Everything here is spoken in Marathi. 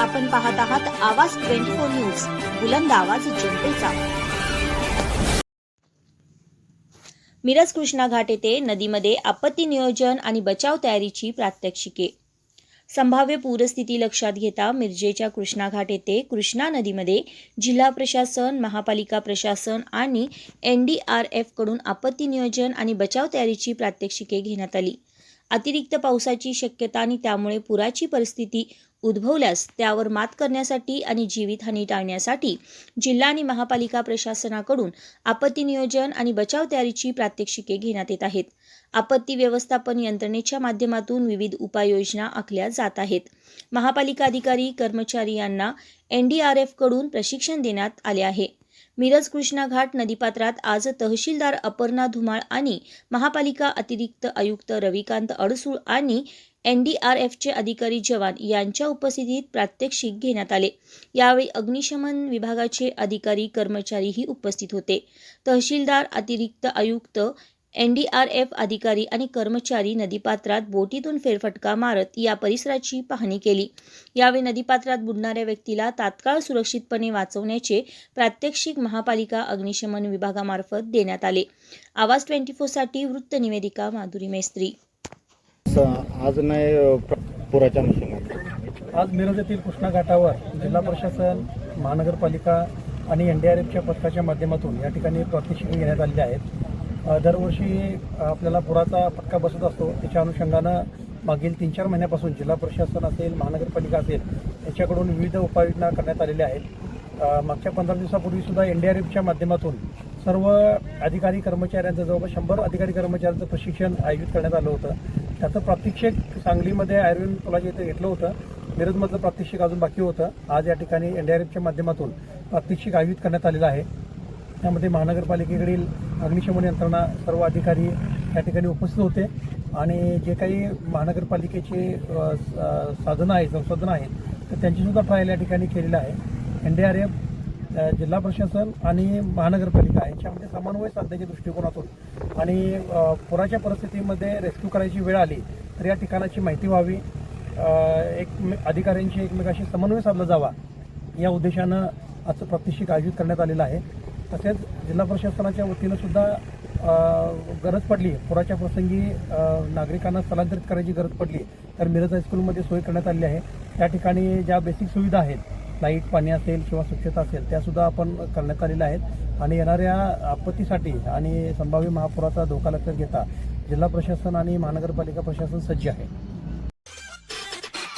आपण पाहत आहात आवाज ट्वेंटी फोर न्यूज बुलंद आवाज जनतेचा. मिरज कृष्णा घाट येथे नदीमध्ये आपत्ती नियोजन आणि बचाव तयारीची प्रात्यक्षिके. संभाव्य पूरस्थिती लक्षात घेता मिरजेच्या कृष्णा घाट येथे कृष्णा नदीमध्ये जिल्हा प्रशासन महापालिका प्रशासन आणि एन डी आर एफकडून आपत्ती नियोजन आणि बचाव तयारीची प्रात्यक्षिके घेण्यात आली. अतिरिक्त पावसाची शक्यता आणि त्यामुळे पुराची परिस्थिती उद्भवल्यास त्यावर मात करण्यासाठी आणि जीवितहानी टाळण्यासाठी जिल्हा आणि महापालिका प्रशासनाकडून आपत्ती नियोजन आणि बचाव तयारीची प्रात्यक्षिके घेण्यात येत आहेत. आपत्ती व्यवस्थापन यंत्रणेच्या माध्यमातून विविध उपाययोजना आखल्या जात आहेत. महापालिका अधिकारी कर्मचारी यांना एन डी आर एफकडून प्रशिक्षण देण्यात आले आहे. मिरज कृष्णा घाट नदीपात्रात आज तहसीलदार अपर्णा धुमाळ आणि महापालिका अतिरिक्त आयुक्त रविकांत अडसूळ आणि एन डी आर एफचे अधिकारी जवान यांच्या उपस्थितीत प्रात्यक्षिक घेण्यात आले. यावेळी अग्निशमन विभागाचे अधिकारी कर्मचारीही उपस्थित होते. तहसीलदार अतिरिक्त आयुक्त एन डी आर एफ अधिकारी आणि कर्मचारी नदीपात्रात बोटीतून फेरफटका मारत या परिसराची पाहणी केली. यावेळी नदीपात्रात बुडणाऱ्या व्यक्तीला तात्काळ सुरक्षितपणे वाचवण्याचे प्रात्यक्षिक महापालिका अग्निशमन विभागामार्फत देण्यात आले. आवाज ट्वेंटी फोरसाठी वृत्तनिवेदिका माधुरी मेस्त्री. आज नाही पुराच्या आज मिरज येथील कृष्णा घाटावर जिल्हा प्रशासन महानगरपालिका आणि एन डी आर एफच्या पथकाच्या माध्यमातून या ठिकाणी प्रात्यक्षिके घेण्यात आलेली आहेत. दरवर्षी आपल्याला पुराचा फटका बसत असतो. त्याच्या अनुषंगानं मागील तीन चार महिन्यापासून जिल्हा प्रशासन असेल महानगरपालिका असेल यांच्याकडून विविध उपाययोजना करण्यात आलेल्या आहेत. मागच्या पंधरा दिवसापूर्वी सुद्धा एन डी आर एफच्या माध्यमातून सर्व अधिकारी कर्मचाऱ्यांचं जवळपास शंभर अधिकारी कर्मचाऱ्यांचं प्रशिक्षण आयोजित करण्यात आलं होतं. त्याचं प्रात्यक्षिक सांगलीमध्ये आयुर्वेद पुलाच्या इथे घेतलं होतं. मिरजमधलं प्रात्यक्षिक अजून बाकी होतं. आज या ठिकाणी एन डी आर एफच्या माध्यमातून प्रात्यक्षिक आयोजित करण्यात आलेलं आहे. त्यामध्ये महानगरपालिकेकडील अग्निशमन यंत्रणा सर्व अधिकारी या ठिकाणी उपस्थित होते. आणि जे काही महानगरपालिकेचे साधनं आहेत संसाधनं आहेत तर त्यांचीसुद्धा ट्रायल या ठिकाणी केलेलं आहे. एन डी आर एफ जिल्हा प्रशासन आणि महानगरपालिका यांच्यामध्ये समन्वय साधण्याच्या दृष्टिकोनातून आणि पुराच्या परिस्थितीमध्ये रेस्क्यू करायची वेळ आली तर या ठिकाणाची माहिती व्हावी. एक अधिकाऱ्यांशी एकमेकाशी समन्वय साधला जावा या उद्देशानं आजचं प्रात्यक्षिक आयोजित करण्यात आलेलं आहे. तसेच जिल्हा प्रशासनाच्या वतीनं सुद्धा गरज पडली. पुराच्या प्रसंगी नागरिकांना स्थलांतरित करायची गरज पडली तर मिरज हायस्कूलमध्ये सोय करण्यात आलेली आहे. त्या ठिकाणी ज्या बेसिक सुविधा आहेत लाइट पाणी असेल किंवा स्वच्छता असेल त्यासुद्धा आपण करण्यात आलेल्या आहेत. आणि येणाऱ्या आपत्तीसाठी आणि संभाव्य महापुराचा धोका लक्षात घेता जिल्हा प्रशासन आणि महानगरपालिका प्रशासन सज्ज आहे.